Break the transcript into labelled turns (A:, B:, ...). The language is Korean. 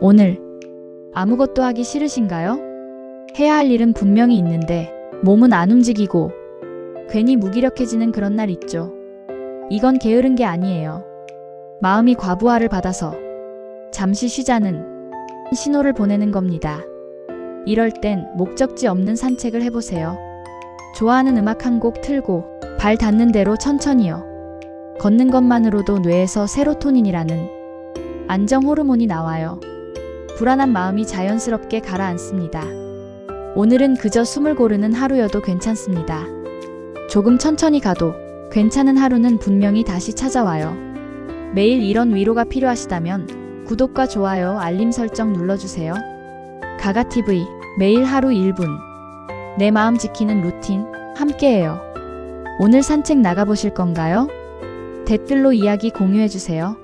A: 오늘 아무것도 하기 싫으신가요? 해야 할 일은 분명히 있는데 몸은 안 움직이고 괜히 무기력해지는 그런 날 있죠. 이건 게으른 게 아니에요. 마음이 과부하를 받아서 잠시 쉬자는 신호를 보내는 겁니다. 이럴 땐 목적지 없는 산책을 해보세요. 좋아하는 음악 한 곡 틀고 발 닿는 대로 천천히요. 걷는 것만으로도 뇌에서 세로토닌이라는 안정 호르몬이 나와요. 불안한 마음이 자연스럽게 가라앉습니다. 오늘은 그저 숨을 고르는 하루여도 괜찮습니다. 조금 천천히 가도 괜찮은 하루는 분명히 다시 찾아와요. 매일 이런 위로가 필요하시다면 구독과 좋아요, 알림 설정 눌러주세요. 가가TV 매일 하루 1분 내 마음 지키는 루틴 함께해요. 오늘 산책 나가보실 건가요? 댓글로 이야기 공유해주세요.